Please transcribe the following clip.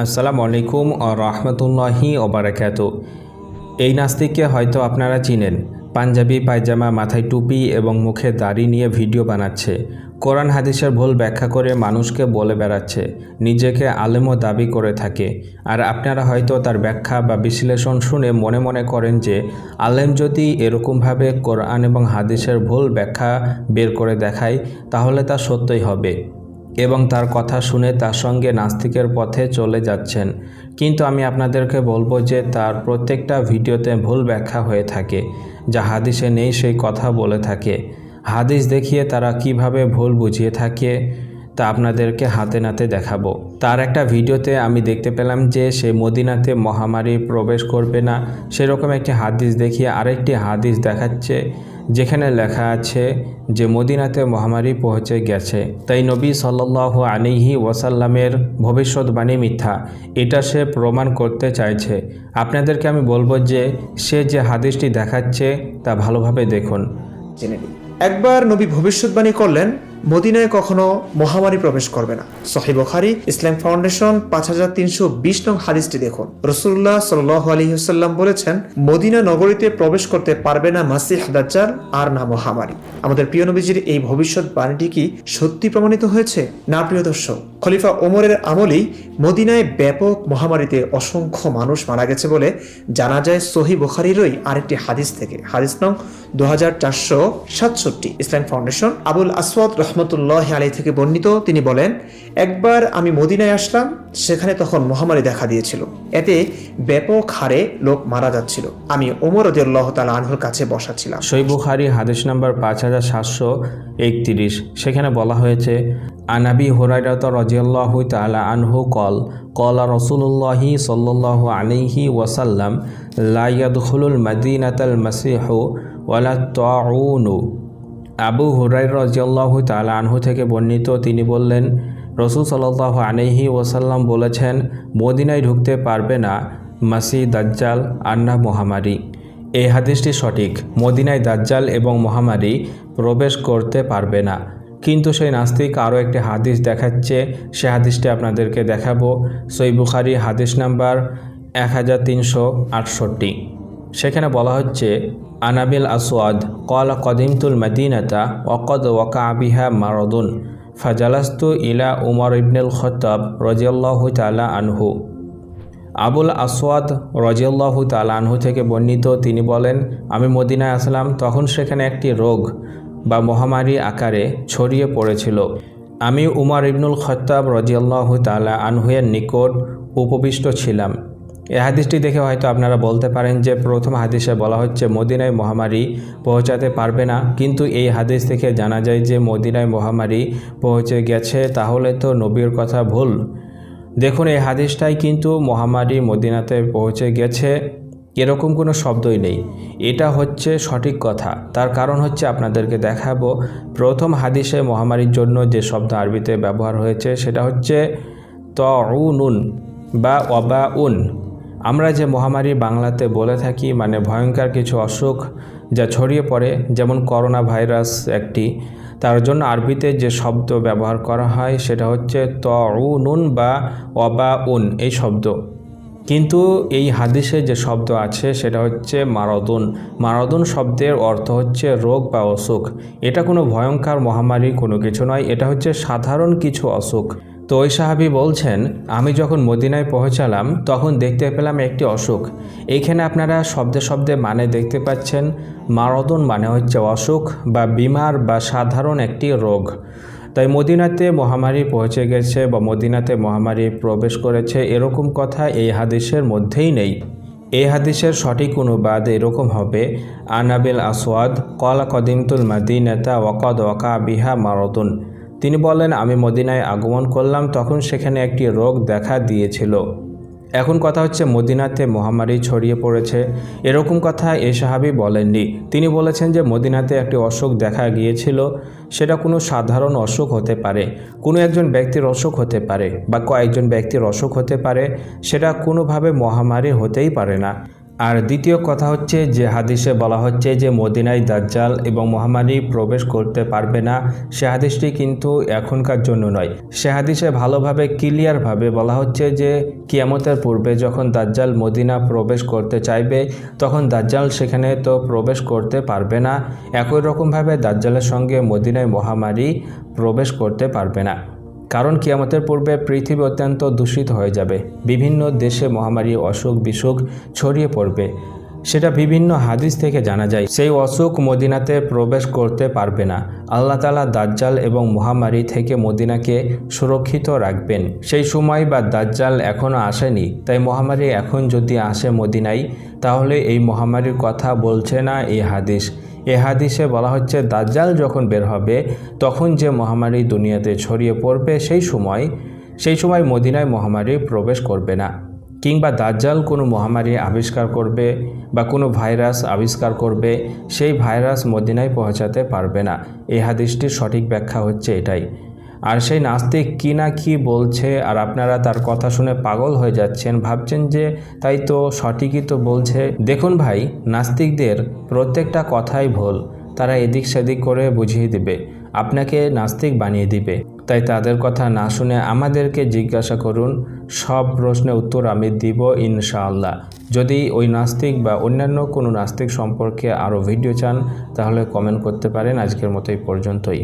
আসসালামু আলাইকুম ও রহমতুল্লাহি ওবরাকাত। এই নাস্তিককে হয়তো আপনারা চিনেন, পাঞ্জাবি, পায়জামা, মাথায় টুপি এবং মুখে দাড়ি নিয়ে ভিডিও বানাচ্ছে। কোরআন হাদিসের ভুল ব্যাখ্যা করে মানুষকে বলে বেড়াচ্ছে, নিজেকে আলেমও দাবি করে থাকে। আর আপনারা হয়তো তার ব্যাখ্যা বা বিশ্লেষণ শুনে মনে মনে করেন যে, আলেম যদি এরকমভাবে কোরআন এবং হাদিসের ভুল ব্যাখ্যা বের করে দেখায়, তাহলে তা সত্যই হবে। এবং তার কথা শুনে তার সঙ্গে নাস্তিকের পথে চলে যাচ্ছেন। কিন্তু আমি আপনাদেরকে বলব যে তার প্রত্যেকটা ভিডিওতে ভুল ব্যাখ্যা হয়ে থাকে, যা হাদিসে নেই সেই কথা বলে থাকে। হাদিস দেখিয়ে তারা কীভাবে ভুল বুঝিয়ে থাকে, তা আপনাদেরকে হাতে নাতে দেখাবো। তার একটা ভিডিওতে আমি দেখতে পেলাম যে সে মদিনাতে মহামারী প্রবেশ করবে না, সেরকম একটি হাদিস দেখিয়ে আরেকটি হাদিস দেখাচ্ছে যেখানে লেখা আছে যে মদিনাতে মহামারী পৌঁছে গেছে। তাই নবী সাল্লাহ আলিহি ওয়াসাল্লামের ভবিষ্যৎবাণী মিথ্যা। এটা সে প্রমাণ করতে চাইছে। আপনাদেরকে আমি বলব যে সে যে হাদিসটি দেখাচ্ছে তা ভালোভাবে দেখুন। একবার নবী ভবিষ্যৎবাণী করলেন মদিনায় কখনো মহামারী প্রবেশ করবে না। সহি বখারি, ইসলাম ফাউন্ডেশন, পাঁচ হাজার তিনশো বিশ নং হাদিসটি দেখুন। রসুল্লাহ সাল আলী সাল্লাম বলেছেন, মদিনা নগরীতে প্রবেশ করতে পারবে না মাসিহ দাজ্জাল আর না মহামারী। আমাদের প্রিয় নবীজির এই ভবিষ্যৎ বাণীটি কি সত্যি প্রমাণিত হয়েছে? না, প্রিয় দর্শক, খলিফা ওমরের আমলেই মদিনায় ব্যাপক মহামারীতে অসংখ্য মানুষ মারা গেছে বলে জানা যায় সহি বুখারিরই আরেকটি হাদিস থেকে। হাদিস নং দু হাজার চারশো সাতষট্টি, ইসলাম ফাউন্ডেশন, আবুল আসওয়াদ রহমতুল্লাহ আলী থেকে বর্ণিত, তিনি বলেন, একবার আমি মদিনায় আসলাম, সেখানে তখন মহামারী দেখা দিয়েছিল। এতে ব্যাপক হারে লোক মারা যাচ্ছিল। আমি ওমর রদিয়াল্লাহ তালা আনহুর কাছে বসা ছিলাম। সই বুখারি হাদিস নাম্বার পাঁচ হাজার সাতশো একত্রিশ। সেখানে বলা হয়েছে আনাবি হুরাইরাত রাজিয়াল্লাহু তাআলা আনহু কল, কলা রসুল্লাহি সাল্লাহ আলিহি ওয়াসাল্লাম লাইয়াদুল মাদিনাতাল মাসিহু ওয়ালা তাউনু আবু হুরাই রাজিয়াল্লাহু তাআলা আনহু থেকে বর্ণিত, তিনি বললেন, রসুল সাল্লাহ আলিহি ওয়াসাল্লাম বলেছেন, মদিনায় ঢুকতে পারবে না মাসি দাজ্জাল আন্না মহামারী। এই হাদিসটি সঠিক। মদিনায় দাজ্জাল এবং মহামারী প্রবেশ করতে পারবে না। কিন্তু সেই নাস্তিক আরও একটি হাদিস দেখাচ্ছে, সে হাদিসটি আপনাদেরকে দেখাবো। সই বুখারি হাদিস নাম্বার এক হাজার তিনশো আটষট্টি। সেখানে বলা হচ্ছে আনাবিল আসওয়াদ কল কদিমতুল মদিনাতা ওকদ ওয়াকা আবিহা মারদুন ফাজালাস্তু ইলা উমর ইবনুল খতাব রজিয়াল্লাহু তালা আনহু আবুল আসওয়াদ রজিয়াল্লাহু তালানহু থেকে বর্ণিত তিনি বলেন, আমি মদিনায় আসলাম তখন সেখানে একটি রোগ বা মহামারী আকারে ছড়িয়ে পড়েছিল। আমি উমার ইবনুল খত্তাব রজিয়াল্লাহু তালা আনহুয়ের নিকট উপবিষ্ট ছিলাম। এ হাদিসটি দেখে হয়তো আপনারা বলতে পারেন যে প্রথম হাদিসে বলা হচ্ছে, মদিনায় মহামারী পৌঁছাতে পারবে না। কিন্তু এই হাদিস থেকে জানা যায় যে মদিনায় মহামারী পৌঁছে গেছে, তাহলে তো নবীর কথা ভুল। দেখুন, এই হাদিসটাই কিন্তু মহামারী মদিনাতে পৌঁছে গেছে, এরকম কোনো শব্দই নেই। এটা হচ্ছে সঠিক কথা। তার কারণ হচ্ছে আপনাদেরকে দেখাবো, প্রথম হাদিসে মহামারীর জন্য যে শব্দ আরবিতে ব্যবহার হয়েছে, সেটা হচ্ছে তউনুন বা অবা উন আমরা যে মহামারী বাংলাতে বলে থাকি মানে ভয়ঙ্কর কিছু অসুখ যা ছড়িয়ে পড়ে, যেমন করোনা ভাইরাস একটি, তার জন্য আরবিতে যে শব্দ ব্যবহার করা হয়, সেটা হচ্ছে তউনুন বা অবা উন এই শব্দ। কিন্তু এই হাদিসে যে শব্দ আছে, সেটা হচ্ছে মারদুন। মারদুন শব্দের অর্থ হচ্ছে রোগ বা অসুখ। এটা কোনো ভয়ঙ্কর মহামারী কোনো কিছু নয়, এটা হচ্ছে সাধারণ কিছু অসুখ। তো ওই সাহাবি বলছেন, আমি যখন মদিনায় পৌঁছালাম, তখন দেখতে পেলাম একটি অসুখ। এইখানে আপনারা শব্দে শব্দে মানে দেখতে পাচ্ছেন, মারদন মানে হচ্ছে অসুখ বা বিমার বা সাধারণ একটি রোগ। তাই মদিনাতে মহামারী পৌঁছে গেছে বা মদিনাতে মহামারী প্রবেশ করেছে, এরকম কথা এই হাদিসের মধ্যেই নেই। এই হাদিসের সঠিক অনুবাদ এরকম হবে, আনাবিল আসওয়াদ কলা কদিমতুল মাদিনাতা ওয়াকদ ওয়াকা বিহা মারদুন। তিনি বলেন, আমি মদিনায় আগমন করলাম, তখন সেখানে একটি রোগ দেখা দিয়েছিল। এখন কথা হচ্ছে, মদিনাতে মহামারী ছড়িয়ে পড়েছে। এরকম কথা এ সাহাবি বলেননি। তিনি বলেছেন যে, মদিনাতে একটি অসুখ দেখা গিয়েছিল। সেটা কোনো সাধারণ অসুখ হতে পারে, কোনো একজন ব্যক্তির অসুখ হতে পারে বা কয়েকজন ব্যক্তির অসুখ হতে পারে। সেটা কোনোভাবে মহামারী হতেই পারে না। আর দ্বিতীয় কথা হচ্ছে যে হাদিসে বলা হচ্ছে যে মদিনায় দাজ্জাল এবং মহামারী প্রবেশ করতে পারবে না, সে হাদিসটি কিন্তু এখনকার জন্য নয়। সে হাদিসে ভালোভাবে ক্লিয়ারভাবে বলা হচ্ছে যে কিয়ামতের পূর্বে যখন দাজ্জাল মদিনা প্রবেশ করতে চাইবে, তখন দাজ্জাল সেখানে তো প্রবেশ করতে পারবে না। একই রকমভাবে দাজ্জালের সঙ্গে মদিনায় মহামারী প্রবেশ করতে পারবে না। কারণ কিয়ামতের পূর্বে পৃথিবী অত্যন্ত দূষিত হয়ে যাবে। বিভিন্ন দেশে মহামারী অসুখ বিসুখ ছড়িয়ে পড়বে। সেটা বিভিন্ন হাদিস থেকে জানা যায়, সেই অসুখ মদিনাতে প্রবেশ করতে পারবে না। আল্লাহ তালা দাজ্জাল এবং মহামারী থেকে মদিনাকে সুরক্ষিত রাখবেন। সেই সময় বা দাজ্জাল এখনও আসেনি, তাই মহামারী এখন যদি আসে মদিনায়, তাহলে এই মহামারীর কথা বলছে না এই হাদিস। এ হাদিসে বলা হচ্ছে, দাজ্জাল যখন বের হবে, তখন যে মহামারী দুনিয়াতে ছড়িয়ে পড়বে, সেই সময় সেই সময় মদিনায় মহামারী প্রবেশ করবে না। কিংবা দাজ্জাল কোনো মহামারী আবিষ্কার করবে বা কোনো ভাইরাস আবিষ্কার করবে, সেই ভাইরাস মদিনায় পৌঁছাতে পারবে না। এ হাদিসটির সঠিক ব্যাখ্যা হচ্ছে এটাই। আর সেই নাস্তিক কি না কি বলছে আর আপনারা তার কথা শুনে পাগল হয়ে যাচ্ছেন, ভাবছেন যে তাই তো সঠিকই তো বলছে। দেখুন ভাই, নাস্তিকদের প্রত্যেকটা কথাই ভুল। তারা এদিক সেদিক করে বুঝিয়ে দেবে, আপনাকে নাস্তিক বানিয়ে দিবে। তাই তাদের কথা না শুনে আমাদেরকে জিজ্ঞাসা করুন, সব প্রশ্নের উত্তর আমি দিব ইনশাআল্লাহ। যদি ওই নাস্তিক বা অন্যান্য কোনো নাস্তিক সম্পর্কে আরও ভিডিও চান, তাহলে কমেন্ট করতে পারেন। আজকের মতো এই পর্যন্তই।